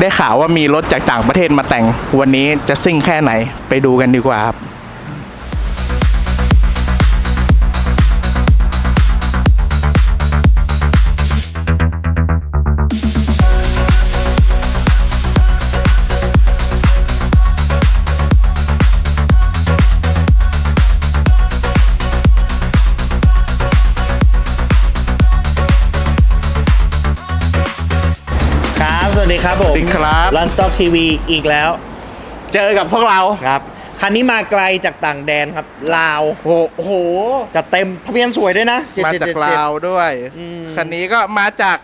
ได้ข่าวว่ามีรถจากต่างประเทศมาแต่ง วันนี้จะซิ่งแค่ไหนไปดูกันดีกว่าครับ ครับผมสวัสดีครับรันสต็อกทีวีอีกแล้ว เจอกับพวกเราครับ คันนี้มาไกลจากต่างแดนครับ ลาวโอ้โหจะเต็มทะเบียนสวยด้วยนะมาจาก7777ลาวด้วยอืมคันนี้ก็มาจาก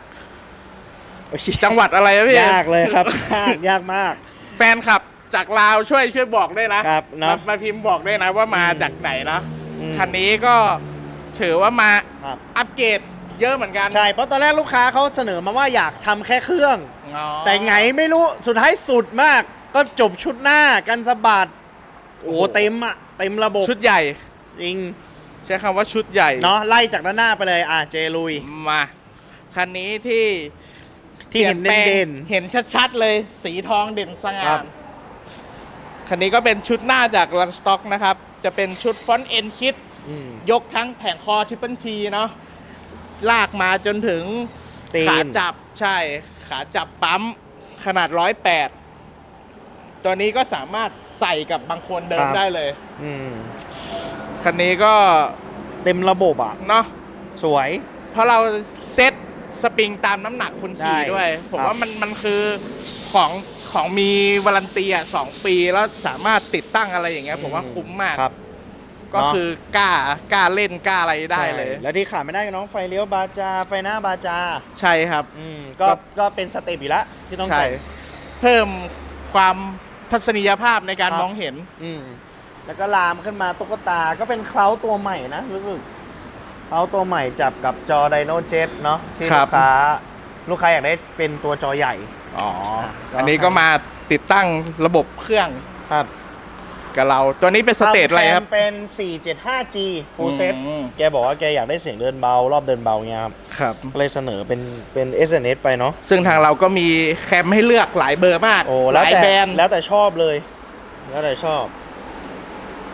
โอ้ยจังหวัดอะไรนะพี่ยากเลยครับยากยากมาก แฟนคลับจากลาวช่วยช่วยบอกด้วยนะครับเนอะมามาพิมพ์บอกด้วยนะว่ามาจากไหนนะอืมคันนี้ก็ถือว่ามาครับอัปเกรด เยอะเหมือนกันใช่เพราะตอนแรกลูกค้าเขาเสนอมาว่าอยากทำแค่เครื่อง อ๋อแต่ไงไม่รู้สุดท้ายสุดมาก ก็จบชุดหน้ากันสะบัดโอ้โหเต็มอะเต็มระบบชุดใหญ่ จริงใช้คำว่าชุดใหญ่เนาะไล่จากด้านหน้าไปเลยอะเจลุย มาคันนี้ที่ที่เห็นปลี่ยแปลงเด่นเห็นชัดๆเลย สีทองเด่นสครัง่าบคันนี้ก็เป็นชุดหน้าจากลันสต็อกนะครับ จะเป็นชุดฟอนต์เอ็นคิดอืมยกทั้งแผงคอทิปเปิลทีเนาะ ลากมาจนถึงตีน ขาจับใช่ ขาจับปั๊มขนาดร้อยแปดตัวนี้ก็สามารถใส่กับบางคนเดินได้เลย อืมคันนี้ก็เต็มระบบอะ เนาะ สวย เพราะเราเซ็ตสปริงตามน้ำหนักคนขี่ใช่ด้วย ผมครับ ว่ามันมันคือของของมีวารันตีอะสองปีแล้วสามารถติดตั้งอะไรอย่างเงี้ยผมว่าคุ้มมาก ครับ ก็คือกล้ากล้าเล่นกล้าอะไรได้เลย ใช่แล้วที่ขาดไม่ได้ก็น้องไฟเลี้ยวบาจา ไฟหน้าบาจา ใช่ครับ อืม ก็ ก็ก็เป็นสเต็ปอยู่แล้วที่ต้องใช่ แต่ง เพิ่มความทัศนียภาพในการครับ มองเห็น อืม แล้วก็ลามขึ้นมาตุ๊กตา ก็เป็นเคล้าตัวใหม่นะ รู้สึกเคล้าตัวใหม่จับกับจอไดโนเจ็ตเนาะที่ครัลูบ กค้า ลูกค้าอยากได้เป็นตัวจอใหญ่ อ๋อก็อันนี้ก็มาติดตั้งระบบเครื่อง ครับ กับเรา ตัวนี้เป็นสเตจอะไรครับทำเป็น 475G full set อืม แกบอกว่าแกอยากได้เสียงเดินเบา รอบเดินเบาเงี้ยครับครับ ก็เลยเสนอเป็นเป็น SNS ไปเนาะซึ่งทางเราก็มีแคมให้เลือกหลายเบอร์มากโอ้หแล้วลายแต่แบรนด์แล้วแต่ชอบเลย แล้วแต่ชอบ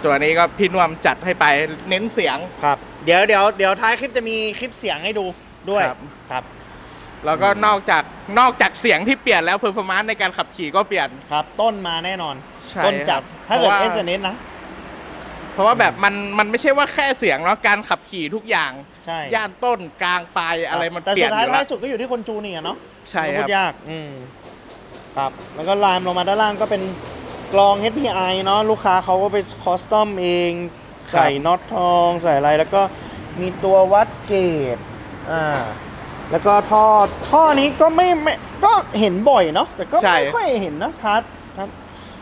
ตัวนี้ก็พี่นวมจัดให้ไปเน้นเสียง ครับ เดี๋ยวเดี๋ยวเดี๋ยวท้ายคลิปจะมีคลิปเสียงให้ดูด้วยครับ ครับ แล้วก็นอกจากนอกจากเสียงที่เปลี่ยนแล้วเพอร์ฟอร์มานซ์ในการขับขี่ก็เปลี่ยน ครับ ต้นมาแน่นอน ใช่ต้นจัดครับถ้าเกิด เพราะว่า SNS นะ เพราะว่าแบบมันมันไม่ใช่ว่าแค่เสียงเนาะการขับขี่ทุกอย่างใช่ ย่านต้นกลางปลายอะไรมันแต่เปลี่สุยนดอท้ายยู่ท้าแล้ยวสุดก็อยู่ที่คนจูนี่อะเนาะใช่ครับพูดยาก อืม ครับ แล้วก็ลามลงมาด้านล่างก็เป็นกรอง HPI เนาะลูกค้าเขาก็ไปคอสตอมเอง ใส่น็อตทอง ใส่อะไร แล้วก็มีตัววัดเกจอ่า แล้วก็ท่อท่อนี้ก็ไม่ไม่ก็เห็นบ่อยเนาะแต่ก็ใช่ ไม่ค่อยเห็นนะทัดทัด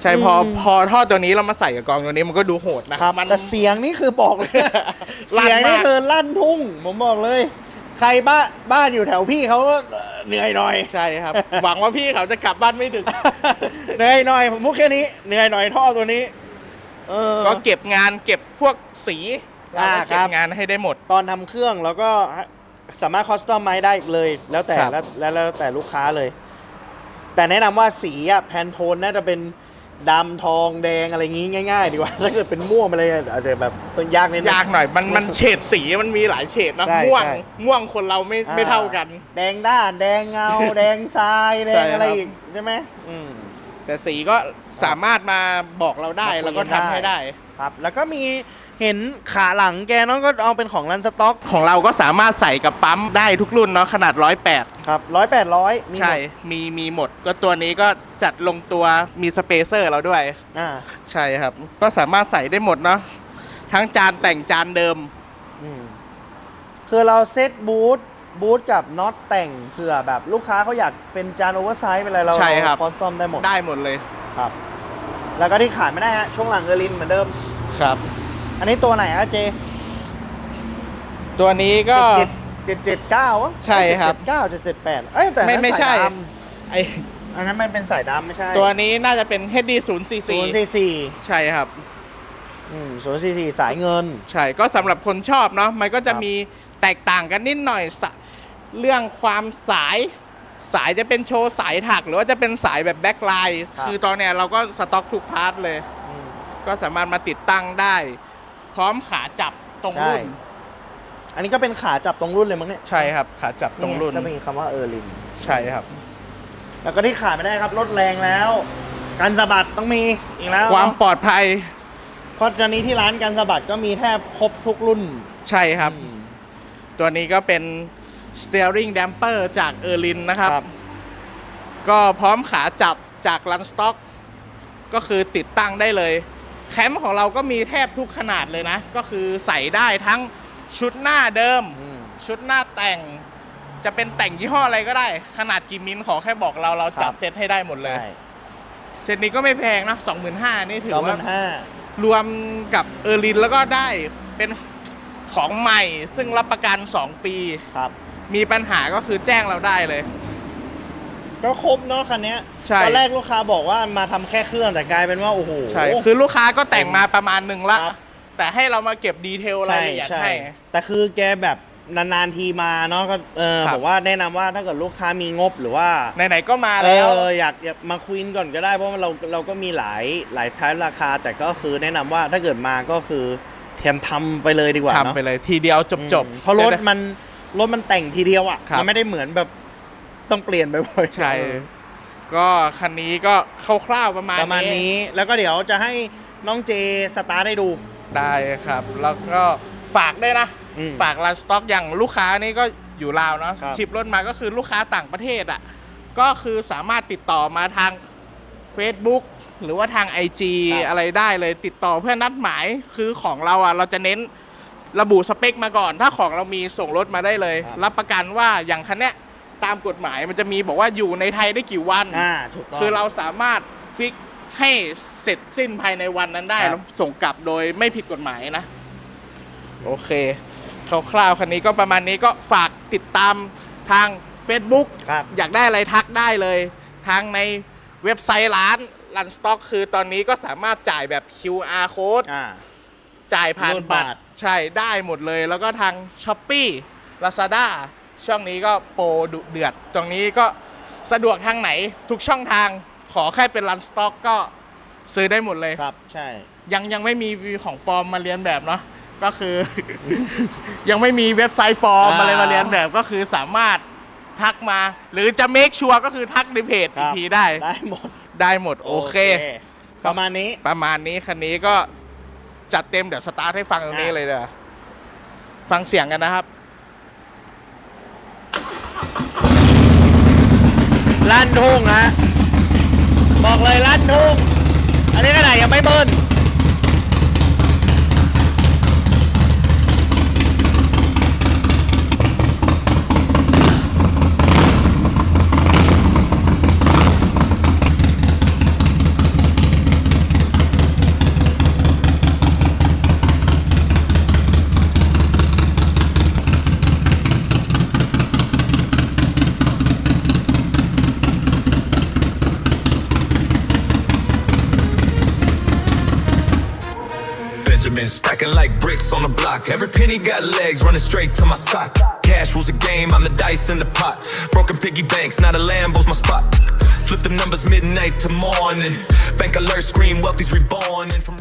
ใช่พออืม พอท่อตัวนี้เรามาใส่กับกองตัวนี้มันก็ดูโหดนะครับมัน แต่เสียงนี่คือบอกเลย ลั่นมาก เสียงนี่คือลั่นทุ่ง ผมบอกเลย ใครบ้านบ้านอยู่แถวพี่เขาก็เหนื่อยหน่อย ใช่ครับ หวังว่าพี่เขาจะกลับบ้านไม่ดึก เหนื่อยหน่อย ผมพูดแค่นี้เหนื่อยหน่อยท่อตัวนี้ เออ ก็เก็บงานเก็บพวกสีอ่าแล้วก็เก็ครับ บงานให้ได้หมด ตอนทำเครื่องแล้วก็ สามารถคอสตอมไม้ได้เลย แล้วแต่ครับ แล้วแล้วแล้วแต่ลูกค้าเลย แต่แนะนำว่าสีอะแพนโทนน่าจะเป็นดำทองแดงอะไรงี้ง่าย ๆ ดีกว่า ถ้าเกิดเป็นม่วงอะไรอาจจะแบบต้นยากนิดนึง ยากหน่อย มันมันเฉดสีมันมีหลายเฉดเนอะใช่ม่วงใช่ ม่วงคนเราไม่ไม่เท่ากันแดงด้าน แดงเงา แดงทรายแดใช่งครับ อะไรอีกใช่ไหมอืม แต่สีก็สามารถมาบอกเราได้มาคุยแล้วก็กันทำได้ ให้ได้ ครับแล้วก็มี เห็นขาหลังแกเน้องก็เอาเป็นของรันสต็อกของเราก็สามารถใส่กับปั๊มได้ทุกรุ่นเนาะขนาด108ครับร้อยแปดร้อยใช่ มีมีหมด ก็ตัวนี้ก็จัดลงตัวมีสเปเซอร์เราด้วย อ่าใช่ครับ ก็สามารถใส่ได้หมดเนาะทั้งจานแต่งจานเดิม อืมคือเราเซตบูทบูทกับน็อตแต่งเผื่อแบบลูกค้าเขาอยากเป็นจานโอเวอร์ไซส์เป็นอะไรเราใช่ครับ คอสตอมได้หมดได้หมดเลยครับ แล้วก็ที่ขาดไม่ได้ฮะช่วงหลังเออร์ลินเหมือนเดิม ครับ อันนี้ตัวไหนอะเจตัวนี้ก็ เจ็ดเจ็ดเจ็ดเก้าวะใช่ครับเก้าเจ็ดเจ็ดแปดเอ้ยแต่อันไม่นั้นไม่ใช่สายดไอำอันนั้นมันเป็นสายดำไม่ใช่ตัวนี้น่าจะเป็น HD 0ศูนย์4สี่สี่4ใช่ครับอืมศูนย์สี่สี่สายเงิน ใช่ ก็สำหรับคนชอบเนาะ มันก็จะครับ มีแตกต่างกันนิดหน่อยสะเรื่องความสาย สายจะเป็นโชว์สายถัก หรือว่าจะเป็นสายแบบแบ็คไลน์ครับคือตอนเนี้ยเราก็สต็อกทุกพาร์ทเลย อืมก็สามารถมาติดตั้งได้ พร้อมขาจับตรงใช่รุ่นอันนี้ก็เป็นขาจับตรงรุ่นเลยมั้งเนี่ยใช่ครับ ขาจับตรงรุ่นจะมีคำว่าเออร์ลิน ใช่ครับ แล้วก็ที่ขาดไม่ได้ครับรถแรงแล้ว การสะบัดต้องมีอีกแล้วความปลอดภัยเพราะตอนนี้ที่ร้านการสะบัดก็มีแทบครบทุกรุ่นใช่ครับ อืม ตัวนี้ก็เป็น steering damper จากเออร์ลินนะครับ ครับ ก็พร้อมขาจับจากลันสต็อก ก็คือติดตั้งได้เลย แคมป์ของเราก็มีแทบทุกขนาดเลยนะ ก็คือใส่ได้ทั้งชุดหน้าเดิม อืม ชุดหน้าแต่ง จะเป็นแต่งยี่ห้ออะไรก็ได้ ขนาดกี่มิลขอแค่บอกเราเราจัดครับ เซตให้ได้หมดเลย ใช่เซตนี้ก็ไม่แพงนะ25,000นี่ถืสอองหว่ามื่นห้ารวมกับเออร์ลินแล้วก็ได้เป็นของใหม่ ซึ่งรับประกัน 2 ปี ครับ มีปัญหาก็คือแจ้งเราได้เลย ก็ครบเนาะคันเนี้ยใช่ ตอนแรกลูกค้าบอกว่ามาทำแค่เครื่องแต่กลายเป็นว่าโอ้โห ใช่ คือลูกค้าก็แต่งมาประมาณหนึ่งละ ครับ แต่ให้เรามาเก็บดีเทลรายใช่ละเอียดใช่ให้ แต่คือแกแบบนานๆทีมาเนาะก็เออครับบอกว่าแนะนำว่าถ้าเกิดลูกค้ามีงบหรือว่าไหนๆก็มาเอแล้ว ออยากอยากมาคุยกันก่อนก็ได้เพราะว่าเราเราก็มีหลายหลายท้ายราคา แต่ก็คือแนะนำว่าถ้าเกิดมาก็คือเทียมทำไปเลยดีกว่าเนาะทำไปเลยทีเดียวจบจบอืมเพราะรถจะได้ มันรถมันแต่งทีเดียวอะครับ มันไม่ได้เหมือนแบบ ต้องเปลี่ยนไปบ่อยๆใช่ ก็คันนี้ก็คร่าวๆประมาณประมาณนี้ แล้วก็เดี๋ยวจะให้น้องเจสตาร์ทให้ดู ได้ครับ แล้วก็ฝากด้วยนะ อืมฝากร้านสต็อกอย่างลูกค้านี่ก็อยู่ลาวเนาะครับ ชิปรถมาก็คือลูกค้าต่างประเทศอะ ก็คือสามารถติดต่อมาทาง Facebook หรือว่าทาง IG อะไรได้เลยติดต่อเพื่อนัดหมายคือของเราอะ เราจะเน้นระบุสเปคมาก่อน ถ้าของเรามีส่งรถมาได้เลยรับประกันว่าอย่างคันเนี้ย ตามกฎหมายมันจะมีบอกว่าอยู่ในไทยได้กี่วัน อ่าถูกต้อง คือเราสามารถฟิกให้เสร็จสิ้นภายในวันนั้นได้ครับ แล้วส่งกลับโดยไม่ผิดกฎหมายนะ โอเคคร่าวๆคันนี้ก็ประมาณนี้ก็ฝากติดตามทาง Facebook ครับ อยากได้อะไรทักได้เลย ทางในเว็บไซต์ร้านรันสต็อกคือตอนนี้ก็สามารถจ่ายแบบ QR code อ่า จ่ายผ่านรูดบับัตตรร ใช่ได้หมดเลย แล้วก็ทาง s h อ p e e Lazada ช่วงนี้ก็โปรดุเดือด ตรงนี้ก็สะดวกทางไหนทุกช่องทางขอแค่เป็นรันสต็อกก็ซื้อได้หมดเลย ครับใช่ ยังยังไม่มีของปลอมมาเรียนแบบเนาะก็คือ ยังไม่มีเว็บไซต์ปลอมอ่าอะไรมาเรียนแบบก็คือสามารถทักมา หรือจะเมคชัวร์ก็คือทักในเพจคอีรักบ ทีได้ ได้หมดได้หมดโอเค ประมาณนี้ ประมาณนี้คันนี้ก็จัดเต็มเดี๋ยวสตาร์ทให้ฟังตรงนี้อะเลยเด้อฟังเสียงกันนะครับ ลั่นทุ่งฮะบอกเลยลั่นทุ่งอันนี้ขนาดยังไม่เบิ้ล Benjamin stacking like bricks on the block. Every penny got legs running straight to my sock. Cash rules the game, I'm the dice in the pot. Broken piggy banks, not a Lambo's my spot. Flip them numbers midnight to morning. Bank alert, scream wealthy's reborn. And from